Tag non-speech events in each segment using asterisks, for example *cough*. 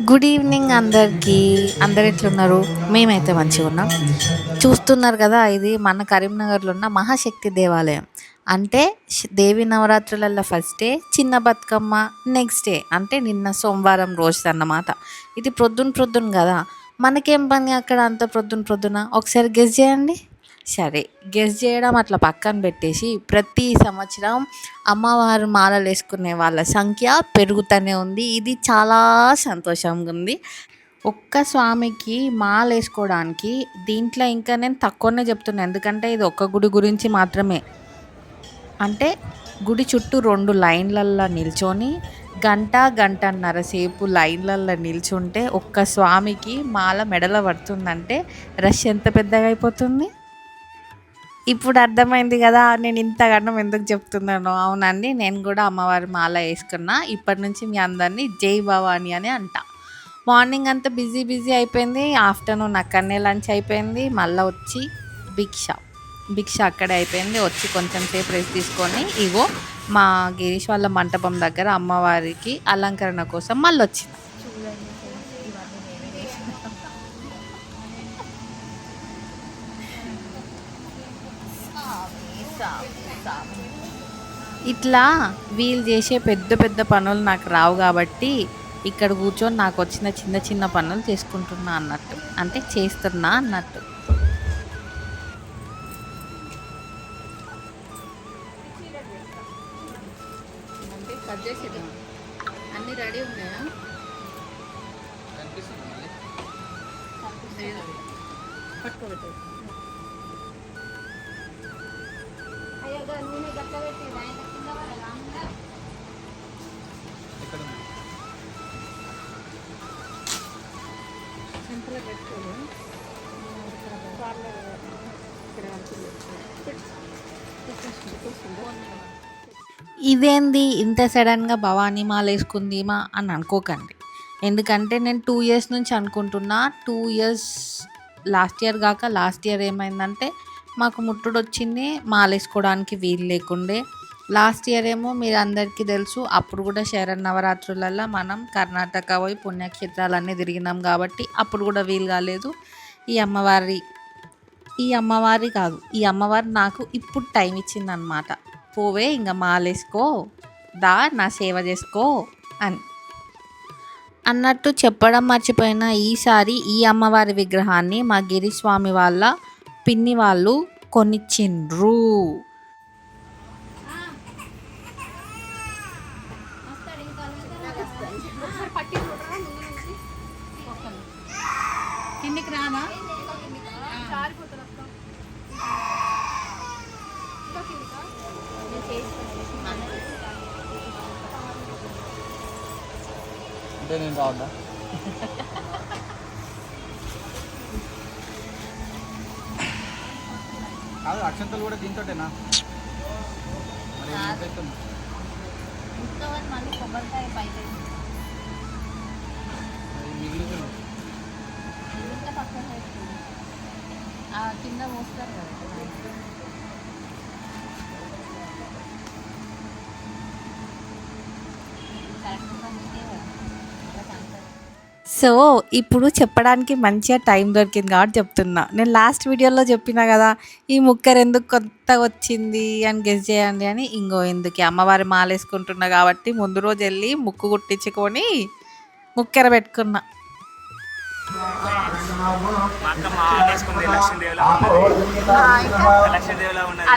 Good evening అందరికీ. అందరు ఎట్లున్నారు? మేమైతే మంచిగా ఉన్నాం. చూస్తున్నారు కదా ఇది మన కరీంనగర్లో ఉన్న మహాశక్తి దేవాలయం. అంటే దేవి నవరాత్రులలో ఫస్ట్ డే చిన్న బతుకమ్మ నెక్స్ట్ డే. అంటే నిన్న సోమవారం రోజు అన్నమాట. ఇది ప్రొద్దున ప్రొద్దున కదా. మనకేం పని అక్కడ అంత ప్రొద్దున ప్రొద్దున? ఒకసారి గెస్ చేయండి. సరే గెస్ చేయడం అట్లా పక్కన పెట్టేసి ప్రతి సంవత్సరం అమ్మవారు మాలలు వేసుకునే వాళ్ళ సంఖ్య పెరుగుతూనే ఉంది. ఇది చాలా సంతోషంగా ఉంది. ఒక్క స్వామికి మాల వేసుకోవడానికి దీంట్లో ఇంకా నేను తక్కువనే చెప్తున్నాను ఎందుకంటే ఇది ఒక్క గుడి గురించి మాత్రమే. అంటే గుడి చుట్టూ రెండు లైన్లల్లో నిల్చొని గంట గంటన్నర సేపు లైన్లల్లో నిల్చుంటే ఒక్క స్వామికి మాల మెడల పడుతుందంటే రష్ ఎంత పెద్దగా అయిపోతుంది? ఇప్పుడు అర్థమైంది కదా నేను ఇంతగానం ఎందుకు చెప్తున్నాను. అవునండి నేను కూడా అమ్మవారి మాల వేసుకున్నా. ఇప్పటి నుంచి మీ అందరినీ జై భవాని అని అంట. మార్నింగ్ అంతా బిజీ బిజీ అయిపోయింది. ఆఫ్టర్నూన్ అక్కడనే లంచ్ అయిపోయింది. మళ్ళీ వచ్చి భిక్ష. భిక్ష అక్కడే అయిపోయింది. వచ్చి కొంచెం సేపు రెస్ట్ తీసుకొని ఇగో మా గిరీష్ వాళ్ళ మంటపం దగ్గర అమ్మవారికి అలంకరణ కోసం మళ్ళీ వచ్చింది ఇట్లా వీళ్ళు చేసే పెద్ద పెద్ద పనులు నాకు రావు కాబట్టి ఇక్కడ కూర్చొని నాకు వచ్చిన చిన్న చిన్న పనులు చేసుకుంటున్నా అన్నట్టు. అంటే చేస్తున్నా అన్నట్టు. అన్ని రెడీ ఉన్నాయా? ఇదేంది? ఇంత సడన్గా భవానీ మాల వేసుకుందిమా అని అనుకోకండి. ఎందుకంటే నేను టూ ఇయర్స్ నుంచి అనుకుంటున్నా టూ ఇయర్స్ లాస్ట్ ఇయర్ కాక లాస్ట్ ఇయర్ ఏమైందంటే మాకు ముట్టుడు వచ్చింది మాలేసుకోవడానికి వీలు లేకుండే. లాస్ట్ ఇయర్ ఏమో మీరు అందరికీ తెలుసు అప్పుడు కూడా శరన్నవరాత్రులలో మనం కర్ణాటక పోయి పుణ్యక్షేత్రాలన్నీ తిరిగినాం కాబట్టి అప్పుడు కూడా వీలు కాలేదు. ఈ అమ్మవారి ఈ అమ్మవారి కాదు ఈ అమ్మవారు నాకు ఇప్పుడు టైం ఇచ్చిందనమాట పోవే ఇంకా మాలేసుకో దా నా సేవ చేసుకో అని. అన్నట్టు చెప్పడం మర్చిపోయిన ఈసారి ఈ అమ్మవారి విగ్రహాన్ని మా గిరిస్వామి వాళ్ళ పిన్ని వాళ్ళు కొనిచ్చిండ్రు. కిందికి రానా? అంటే నేను రావద్దా? *laughs* కాదు అక్షంతలు కూడా దీంతోటేనా? మరి ఎంతైతుంది? మళ్ళీ కొబ్బరికాయ పైన అది మిగులుతుంది ఇంత పక్కన పెట్టు. ఆ కింద పోస్తారు కదా. సో ఇప్పుడు చెప్పడానికి మంచిగా టైం దొరికింది కాబట్టి చెప్తున్నా. నేను లాస్ట్ వీడియోలో చెప్పిన కదా ఈ ముక్కర్ ఎందుకు కొత్తగా వచ్చింది అని గెస్ చేయండి అని. ఇంకో ఎందుకు అమ్మవారి మాల వేసుకుంటున్నా కాబట్టి ముందు రోజు వెళ్ళి ముక్కు కుట్టించుకొని ముక్కెర పెట్టుకున్నా. మా అక్క మా వేసుకుంది లక్ష్మీదేవిలా లక్ష్మీదేవిలా ఉన్నది.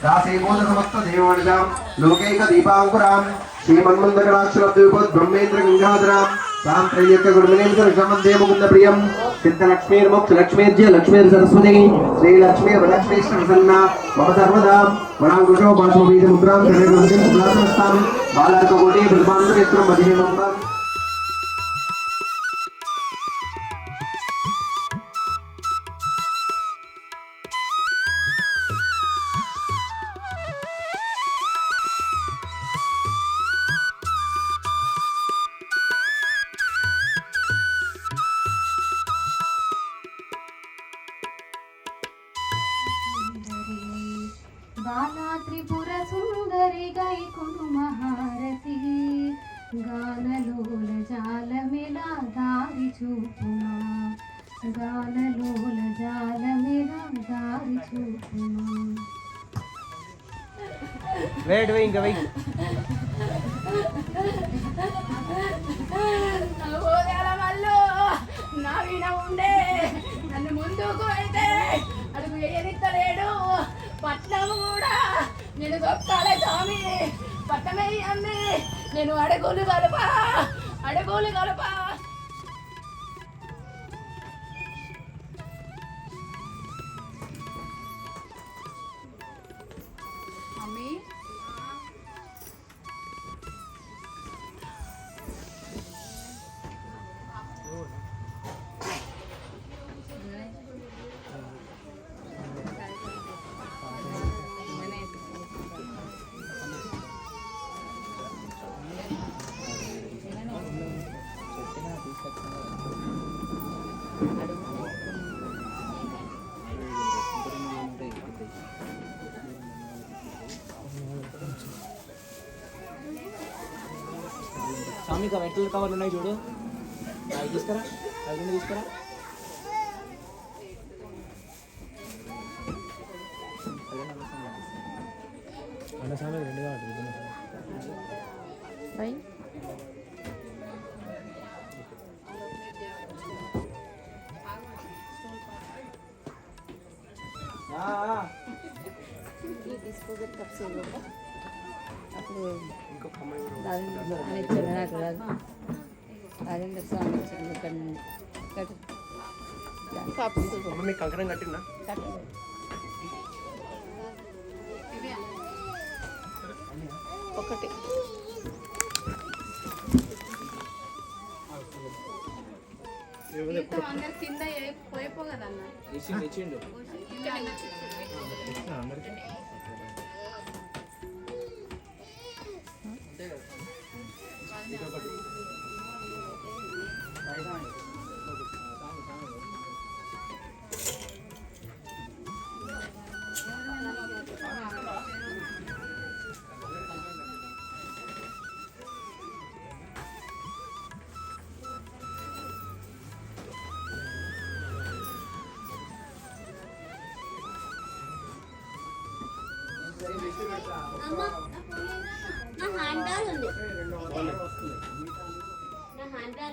అల్లిన పడది రాసేబోధసమస్తదేవానిజాం లోకైక దీపాంకురాం శ్రీమన్మందకటాక్షరద్వీపద్ బ్రహ్మేంద్ర గంగాధరాం తాం త్రయ్యక్క గురుమనేంద్ర విషమందే ముకుంద ప్రియం సిద్ధ లక్ష్మీర్ లక్ష్మీర్జ లక్ష్మీర్ సరస్వతి శ్రీ లక్ష్మీర్ వరలక్ష్మీష్ణ ప్రసన్న మమ సర్వదా వరాంకుశో బాష్మబీజ ముద్రాం శరీరం బ్రహ్మాంతరిత్రం బాలార్క వేడు వెయి ఇంకా వెయి. పోగల వాళ్ళు నా వీణ ఉండే నన్ను ముందుకు అయితే అడుగు ఎరిత్తలేడు పట్నం కూడా నేను గొప్పాలే స్వామి. పట్టమేయండి నేను అడుగులు కలపా అడుగులు కలపా. స్వామి ఇంకా మెటల్ కవర్లు ఉన్నాయి చూడు అవి తీసుకురా అవి రెండు తీసుకురా ఆ, ఆ. డిస్పోజల్ కప్స్ ఇవ్వక అప్పుడు రాజేంద్ర స్వామి వచ్చింది ఇక్కడ నుండి. కప్స్ మీకు కంకణం కట్టిందా? ఒకటి. అందరు కింద పోయిపో కదన్న? ఇచ్చిండు ఇచ్చిండు నా హ్యాండ్ బ్యాగ్ ఉంది నా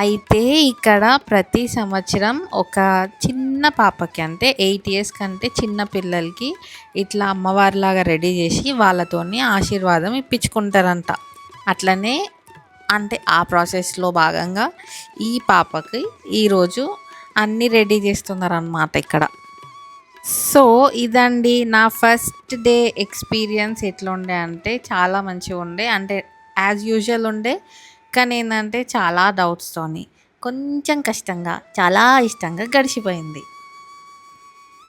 అయితే ఇక్కడ ప్రతి సంవత్సరం ఒక చిన్న పాపకి అంటే ఎయిట్ ఇయర్స్ కంటే చిన్న పిల్లలకి ఇట్లా అమ్మవారిలాగా రెడీ చేసి వాళ్ళతోని ఆశీర్వాదం ఇప్పించుకుంటారంట. అట్లనే అంటే ఆ ప్రాసెస్లో భాగంగా ఈ పాపకి ఈరోజు అన్నీ రెడీ చేస్తున్నారనమాట ఇక్కడ. సో ఇదండి నా ఫస్ట్ డే ఎక్స్పీరియన్స్ ఎట్లా ఉండే అంటే చాలా మంచిగా ఉండే అంటే యాజ్ యూజువల్ ఉండే. కానీ ఏంటంటే చాలా డౌట్స్తోని కొంచెం కష్టంగా చాలా ఇష్టంగా గడిచిపోయింది.